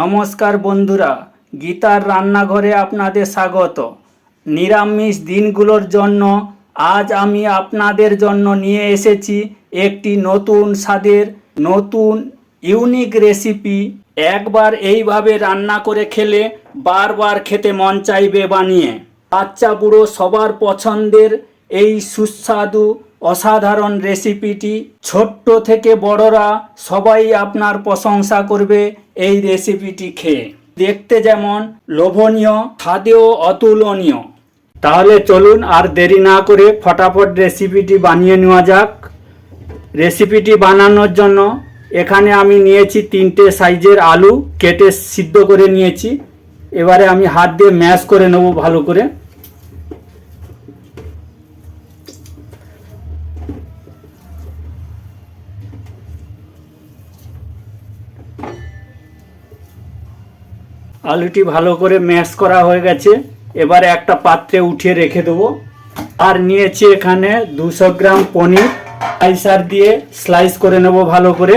নমস্কার বন্ধুরা, গীতার রান্নাঘরে আপনাদের স্বাগত। নিরামিষ দিনগুলোর জন্য আজ আমি আপনাদের জন্য নিয়ে এসেছি একটি নতুন স্বাদের, নতুন ইউনিক রেসিপি একবার এইভাবে রান্না করে খেলে বারবার খেতে মন চাইবে বানিয়ে। বাচ্চা বুড়ো সবার পছন্দের এই সুস্বাদু অসাধারণ রেসিপিটি ছোট্ট থেকে বড়রা সবাই আপনার প্রশংসা করবে এই রেসিপিটি খেয়ে। দেখতে যেমন লোভনীয়, স্বাদেও অতুলনীয়। তাহলে চলুন আর দেরি না করে ফটাফট রেসিপিটি বানিয়ে নেওয়া যাক। রেসিপিটি বানানোর জন্য এখানে আমি নিয়েছি তিনটে সাইজের আলু, কেটে সিদ্ধ করে নিয়েছি। এবারে আমি হাত দিয়ে ম্যাশ করে নেব ভালো করে। আলুটি ভালো করে ম্যাশ করা হয়ে গেছে। এবারে একটা পাত্রে উঠিয়ে রেখে দেবো। আর নিয়েছি এখানে দুশো গ্রাম পনির। স্লাইসার দিয়ে স্লাইস করে নেব ভালো করে।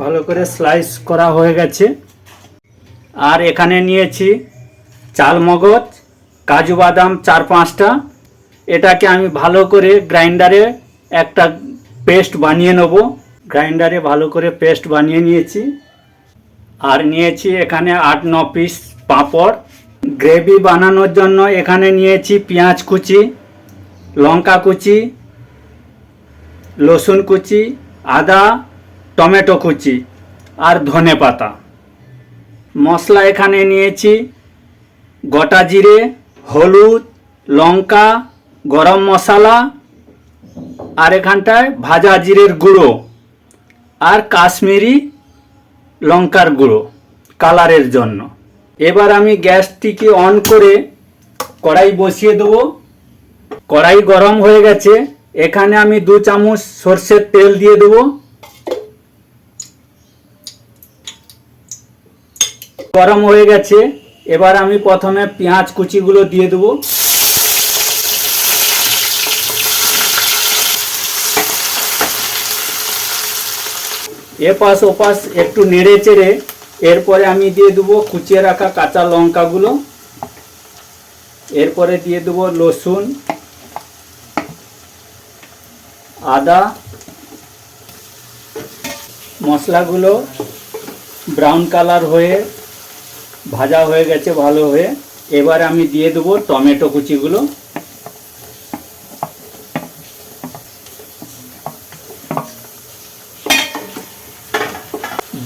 ভালো করে স্লাইস করা হয়ে গেছে। আর এখানে নিয়েছি চাল মগজ, কাজু বাদাম চার পাঁচটা। এটাকে আমি ভালো করে গ্রাইন্ডারে একটা পেস্ট বানিয়ে নেব। গ্রাইন্ডারে ভালো করে পেস্ট বানিয়ে নিয়েছি। আর নিয়েছি এখানে আট ন পিস পাঁপড়। গ্রেভি বানানোর জন্য এখানে নিয়েছি পেঁয়াজ কুচি, লঙ্কা কুচি, রসুন কুচি, আদা টমেটো কুচি আর ধনে পাতা। মশলা এখানে নিয়েছি গোটা জিরে, হলুদ, লঙ্কা, গরম মশলা আর এখানটায় ভাজা জিরের গুঁড়ো আর কাশ্মীরি লঙ্কার গুঁড়ো কালারের জন্য। এবার আমি গ্যাসটিকে অন করে কড়াই বসিয়ে দেবো। কড়াই গরম হয়ে গেছে। এখানে আমি দু চামচ সর্ষের তেল দিয়ে দেবো। গরম হয়ে গেছে, এবার আমি প্রথমে পেঁয়াজ কুচিগুলো দিয়ে দেবো। এপাশ ওপাশ একটু নেড়ে চেড়ে, এরপরে আমি দিয়ে দেবো কুচিয়ে রাখা কাঁচা লঙ্কাগুলো। এরপরে দিয়ে দেবো রসুন, আদা, মশলাগুলো ব্রাউন কালার হয়ে ভাজা হয়ে গেছে, ভালো হয়ে। এবার আমি দিয়ে দেবো টমেটো কুচিগুলো।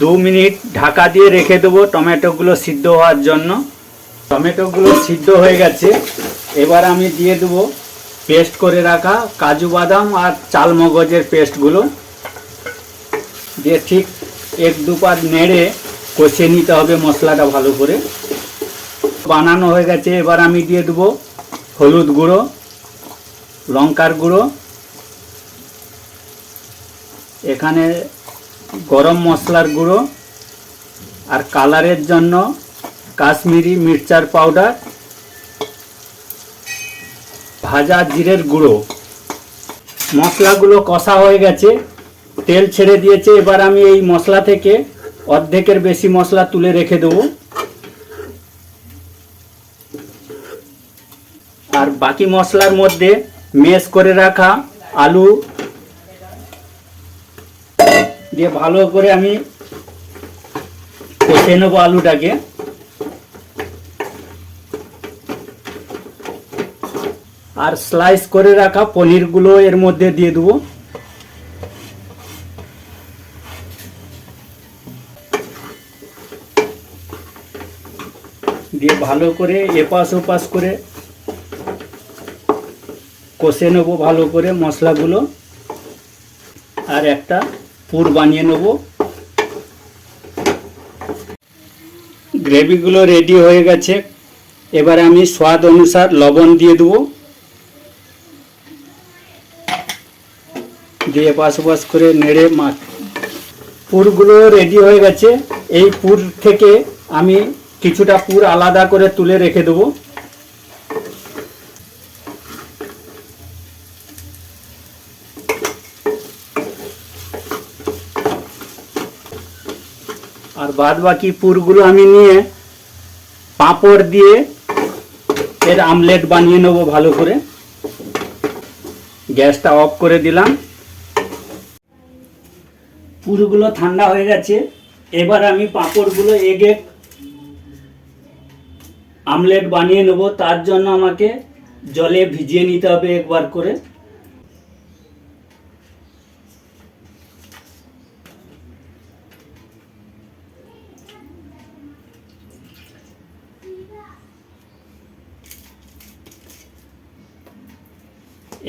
দু মিনিট ঢাকা দিয়ে রেখে দেবো টমেটোগুলো সিদ্ধ হওয়ার জন্য। টমেটোগুলো সিদ্ধ হয়ে গেছে। এবার আমি দিয়ে দেবো পেস্ট করে রাখা কাজু বাদাম আর চাল মগজের পেস্টগুলো। দিয়ে ঠিক এক দুপার নেড়ে কষিয়ে নিতে হবে মশলাটা ভালো করে। বানানো হয়ে গেছে, এবার আমি দিয়ে দেবো হলুদ গুঁড়ো, লঙ্কার গুঁড়ো। এখানে গরম মশলার গুঁড়ো আর কালারের জন্য কাশ্মীরি মির্চার পাউডার, ভাজা জিরের গুঁড়ো। মশলাগুলো কষা হয়ে গেছে, তেল ছেড়ে দিয়েছে, এবার আমি এই মশলা থেকে অর্ধেকের বেশি মশলা তুলে রেখে দেবো। আর বাকি মশলার মধ্যে মেশ করে রাখা আলু দিয়ে ভালো করে আমি কষে নেব আলুটাকে। আর স্লাইস করে রাখা পনিরগুলো এর মধ্যে দিয়ে দেবো। দিয়ে ভালো করে এপাশ ওপাশ করে কষে নেব ভালো করে মশলাগুলো। আর একটা পুর বানিয়ে নেব। গ্রেভিগুলো রেডি হয়ে গেছে। এবার আমি স্বাদ অনুসার লবণ দিয়ে দেবো। দিয়ে পাশ পাশ করে নেড়ে মাছ পুরগুলো রেডি হয়ে গেছে। এই পুর থেকে আমি কিছুটা পুর আলাদা করে তুলে রেখে দেবো। আর বাদ বাকি পুরগুলো আমি নিয়ে পাঁপড় দিয়ে এর আমলেট বানিয়ে নেব ভালো করে। গ্যাসটা অফ করে দিলাম। পুরগুলো ঠান্ডা হয়ে গেছে। এবার আমি পাঁপড়গুলো এগে আমলেট বানিয়ে নেব, তার জন্য আমাকে জলে ভিজিয়ে নিতে হবে একবার করে।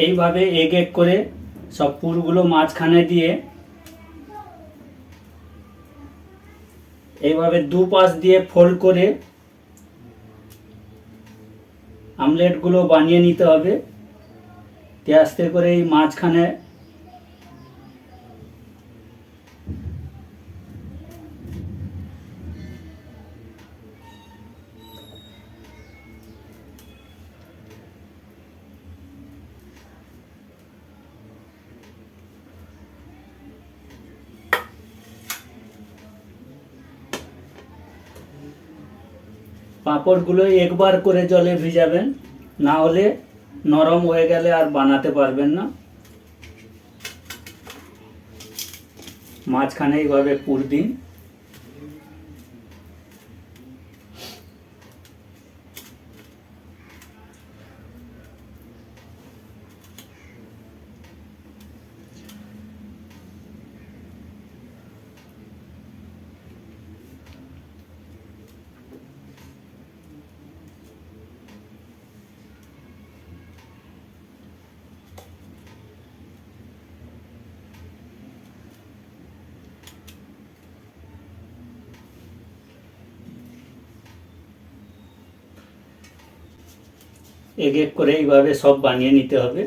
এইভাবে এক এক করে সব পুরগুলো মাঝখানে দিয়ে এইভাবে দু পাশ দিয়ে ফোল্ড করে আমলেটগুলো বানিয়ে নিতে হবে। দিয়ে আস্তে করে এই মাঝখানে পাঁপড়গুলো একবার করে জলে ভিজাবেন। না হলে নরম হয়ে গেলে আর বানাতে পারবেন না। মাঝখানে এইভাবে পুর দিন। এক এক করে এইভাবে সব বানিয়ে নিতে হবে।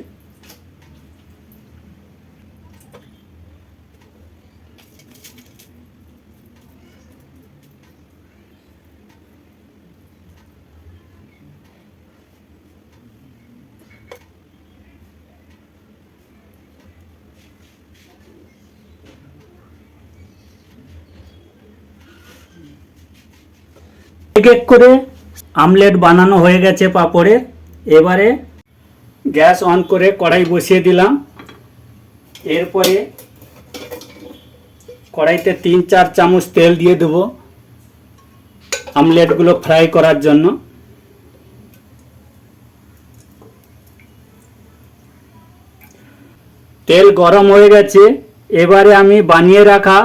এক এক করে আমলেট বানানো হয়ে গেছে পাপড়ের এবারে গ্যাস অন করে কড়াই বসিয়ে দিলাম। এরপরে কড়াইতে তিন, চার চামচ তেল দিয়ে দেবো আমলেটগুলো ফ্রাই করার জন্য। তেল গরম হয়ে গেছে, এবারে আমি বানিয়ে রাখা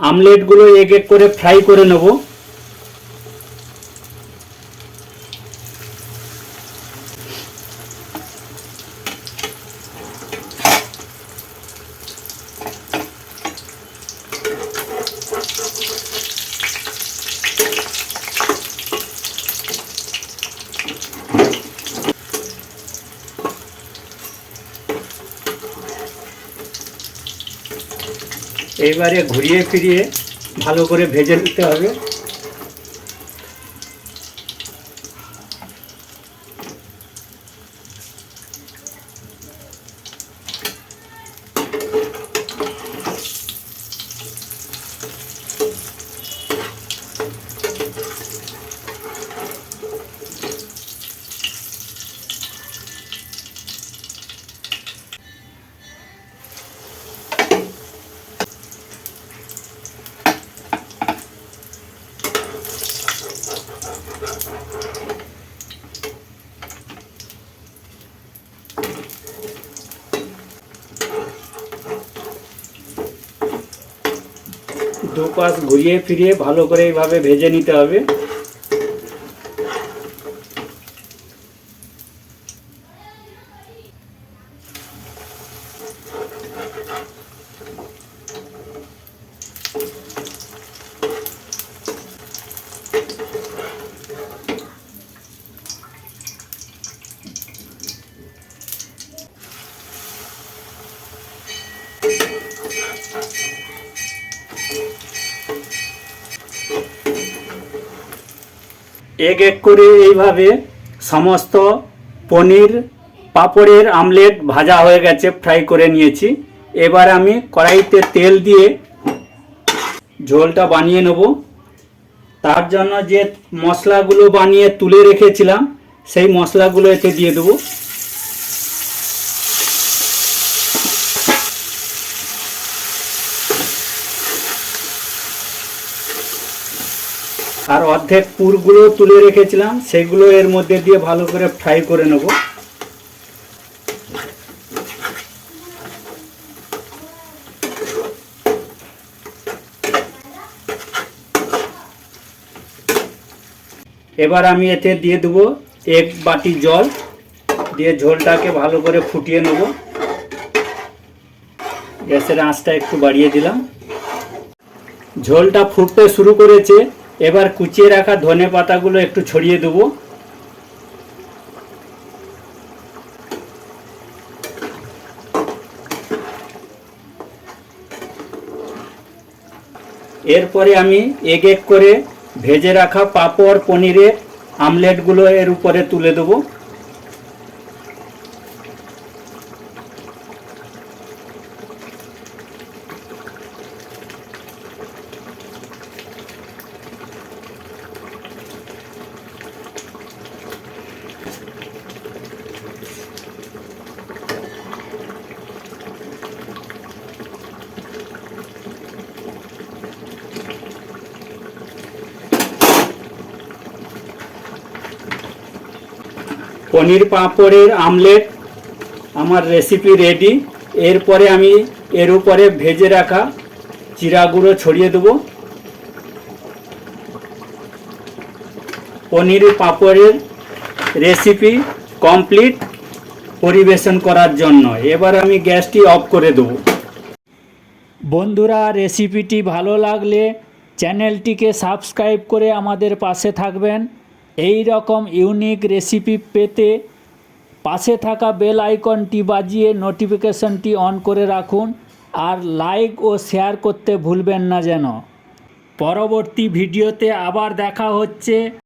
আমলেটগুলো এক এক করে ফ্রাই করে নেব। এইবারে ঘুরিয়ে ফিরিয়ে ভালো করে ভেজে নিতে হবে। দুপাশ ঘুরিয়ে ফিরিয়ে ভালো করে এইভাবে ভেজে নিতে হবে। এক এক করে এইভাবে সমস্ত পনির, পাঁপড়ের আমলেট ভাজা হয়ে গেছে ফ্রাই করে নিয়েছি। এবার আমি কড়াইতে তেল দিয়ে ঝোলটা বানিয়ে নেব। তার জন্য যে মশলাগুলো বানিয়ে তুলে রেখেছিলাম, সেই মশলাগুলো এতে দিয়ে দেবো। আর অর্ধেক পুরগুলো তুলে রেখেছিলাম, সেগুলো এর মধ্যে দিয়ে ভালো করে ফ্রাই করে নেব। এবার আমি এতে দিয়ে দেবো এক বাটি জল, দিয়ে ঝোলটাকে ভালো করে ফুটিয়ে নেব। গ্যাসের আঁচটা একটু বাড়িয়ে দিলাম। ঝোলটা ফুটতে শুরু করেছে। এবার কুচিয়ে রাখা ধনে পাতাগুলো একটু ছড়িয়ে দেবো। এরপরে আমি এক এক করে ভেজে রাখা পাপড়, পনিরের আমলেটগুলো এর উপরে তুলে দেবো। পনির পাঁপড়ের আমলেট, আমার রেসিপি রেডি এরপরে আমি এর উপরে ভেজে রাখা জিরা গুঁড়ো ছড়িয়ে দেবো। পনির পাঁপড়ের রেসিপি কমপ্লিট পরিবেশন করার জন্য। এবার আমি গ্যাসটি অফ করে দেবো। বন্ধুরা রেসিপিটি ভালো লাগলে চ্যানেলটিকে সাবস্ক্রাইব করে আমাদের পাশে থাকবেন। এই রকম ইউনিক রেসিপি পেতে পাশে থাকা বেল আইকনটি বাজিয়ে নোটিফিকেশনটি অন করে রাখুন আর লাইক ও শেয়ার করতে ভুলবেন না যেন। পরবর্তী ভিডিওতে আবার দেখা হচ্ছে।